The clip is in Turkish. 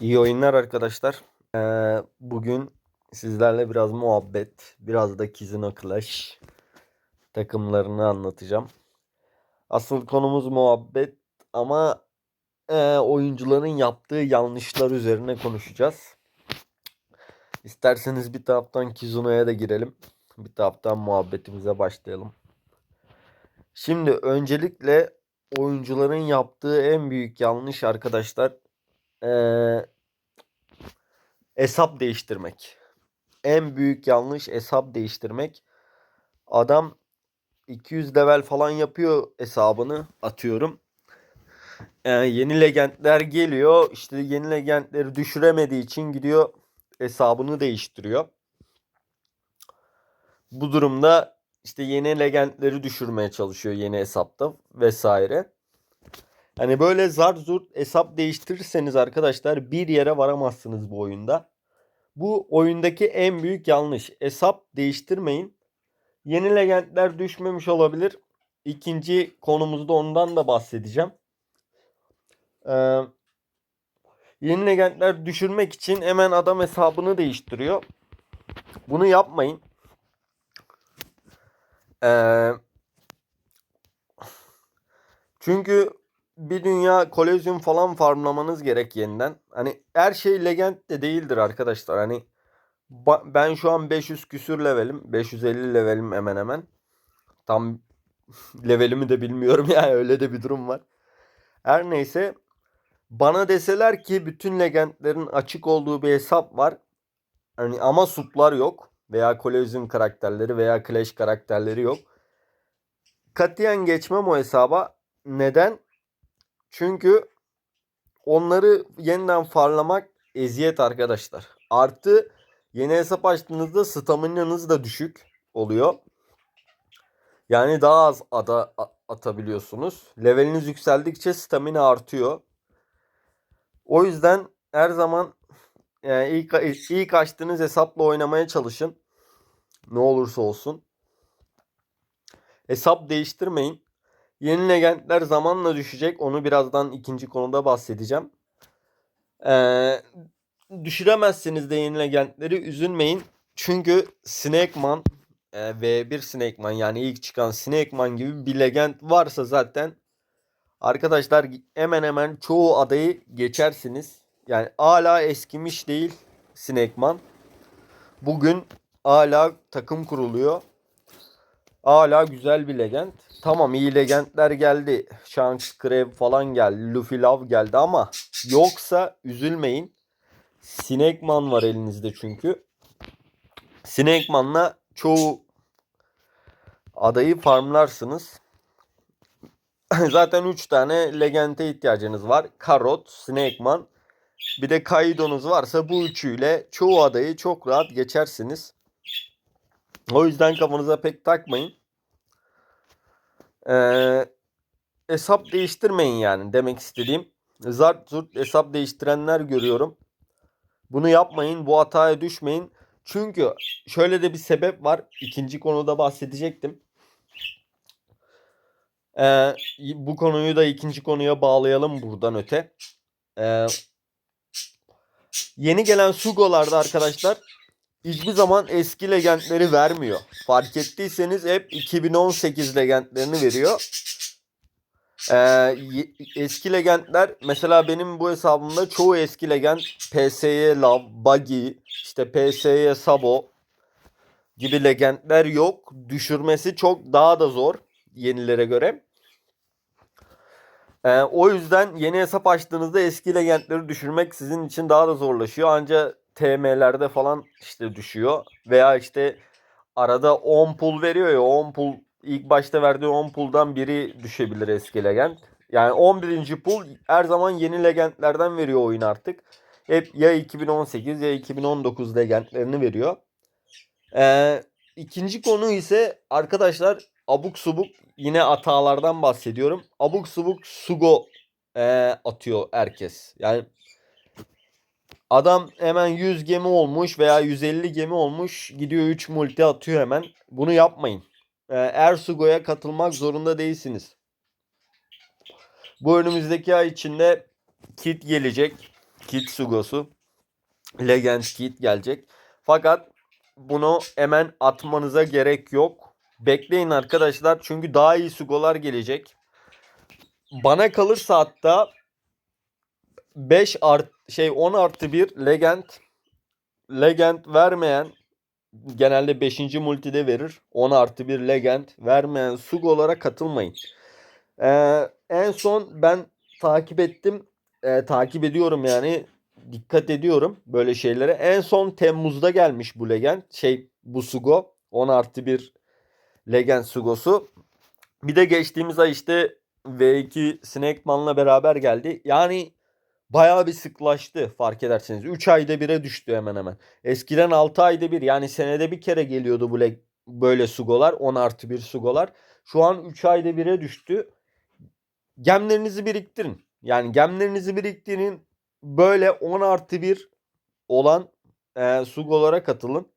İyi oyunlar arkadaşlar. Ee, bugün sizlerle biraz muhabbet, biraz da Kizuna Clash takımlarını anlatacağım. Asıl konumuz muhabbet ama e, oyuncuların yaptığı yanlışlar üzerine konuşacağız. İsterseniz bir taraftan Kizuna'ya da girelim. Bir taraftan muhabbetimize başlayalım. Şimdi öncelikle oyuncuların yaptığı en büyük yanlış arkadaşlar eee hesap değiştirmek. En büyük yanlış hesap değiştirmek. Adam 200 level falan yapıyor hesabını atıyorum. Ee, yeni legendler geliyor. İşte yeni legendleri düşüremediği için gidiyor hesabını değiştiriyor. Bu durumda işte yeni legendleri düşürmeye çalışıyor yeni hesapta vesaire. Hani böyle zart zurt hesap değiştirirseniz arkadaşlar bir yere varamazsınız bu oyunda. Bu oyundaki en büyük yanlış. Hesap değiştirmeyin. Yeni legendler düşmemiş olabilir. İkinci konumuzda ondan da bahsedeceğim. Ee, yeni legendler düşürmek için hemen adam hesabını değiştiriyor. Bunu yapmayın. Ee, çünkü bir dünya kolezyum falan farmlamanız gerek yeniden. Hani her şey legend de değildir arkadaşlar. Hani ben şu an 500 küsür levelim. 550 levelim hemen hemen. Tam levelimi de bilmiyorum yani öyle de bir durum var. Her neyse bana deseler ki bütün legendlerin açık olduğu bir hesap var. Hani ama suplar yok veya kolezyum karakterleri veya clash karakterleri yok. Katiyen geçmem o hesaba. Neden? Çünkü onları yeniden farlamak eziyet arkadaşlar. Artı yeni hesap açtığınızda staminanız da düşük oluyor. Yani daha az ada atabiliyorsunuz. Leveliniz yükseldikçe stamina artıyor. O yüzden her zaman yani ilk, ilk açtığınız hesapla oynamaya çalışın. Ne olursa olsun. Hesap değiştirmeyin. Yeni legendler zamanla düşecek. Onu birazdan ikinci konuda bahsedeceğim. Ee, düşüremezsiniz de yeni legendleri. Üzülmeyin. Çünkü Snakeman e, V1 Snakeman yani ilk çıkan Snakeman gibi bir legend varsa zaten arkadaşlar hemen hemen çoğu adayı geçersiniz. Yani hala eskimiş değil Snakeman. Bugün hala takım kuruluyor. Hala güzel bir legend. Tamam iyi legendler geldi. Shanks, Crab falan geldi. Luffy Love geldi ama yoksa üzülmeyin. Snakeman var elinizde çünkü. Snakeman'la çoğu adayı farmlarsınız. Zaten 3 tane legende ihtiyacınız var. Karot, Snakeman bir de Kaido'nuz varsa bu üçüyle çoğu adayı çok rahat geçersiniz. O yüzden kafanıza pek takmayın. Ee, hesap değiştirmeyin yani demek istediğim. Zart zurt hesap değiştirenler görüyorum. Bunu yapmayın. Bu hataya düşmeyin. Çünkü şöyle de bir sebep var. İkinci konuda bahsedecektim. Ee, bu konuyu da ikinci konuya bağlayalım buradan öte. Ee, yeni gelen Sugo'larda arkadaşlar hiçbir zaman eski legendleri vermiyor. Fark ettiyseniz hep 2018 legendlerini veriyor. Ee, eski legendler mesela benim bu hesabımda çoğu eski legend PS'ye Love, Buggy, işte PS'ye Sabo gibi legendler yok. Düşürmesi çok daha da zor yenilere göre. Ee, o yüzden yeni hesap açtığınızda eski legendleri düşürmek sizin için daha da zorlaşıyor. Ancak TM'lerde falan işte düşüyor. Veya işte arada 10 pul veriyor ya 10 pul ilk başta verdiği 10 puldan biri düşebilir eski legend. Yani 11. pul her zaman yeni legendlerden veriyor oyun artık. Hep ya 2018 ya 2019 legendlerini veriyor. Ee, ikinci konu ise arkadaşlar abuk subuk yine hatalardan bahsediyorum. Abuk subuk sugo e, atıyor herkes. Yani adam hemen 100 gemi olmuş veya 150 gemi olmuş gidiyor 3 multi atıyor hemen. Bunu yapmayın. E, eğer sugoya katılmak zorunda değilsiniz. Bu önümüzdeki ay içinde kit gelecek. Kit Sugo'su. Legend Kit gelecek. Fakat bunu hemen atmanıza gerek yok. Bekleyin arkadaşlar çünkü daha iyi Sugo'lar gelecek. Bana kalırsa hatta 5 art şey 10 artı 1 Legend Legend vermeyen genelde 5. multide verir. 10 artı 1 Legend vermeyen Sugo'lara katılmayın. Ee, en son ben takip ettim. Ee, takip ediyorum yani. Dikkat ediyorum böyle şeylere. En son Temmuz'da gelmiş bu Legend. Şey bu Sugo. 10 artı 1 Legend Sugo'su. Bir de geçtiğimiz ay işte V2 Snakeman'la beraber geldi. Yani bayağı bir sıklaştı fark ederseniz. 3 ayda bire düştü hemen hemen. Eskiden 6 ayda bir yani senede bir kere geliyordu bu böyle sugolar. 10 artı 1 sugolar. Şu an 3 ayda bire düştü. Gemlerinizi biriktirin. Yani gemlerinizi biriktirin. Böyle 10 artı 1 olan e, sugolara katılın.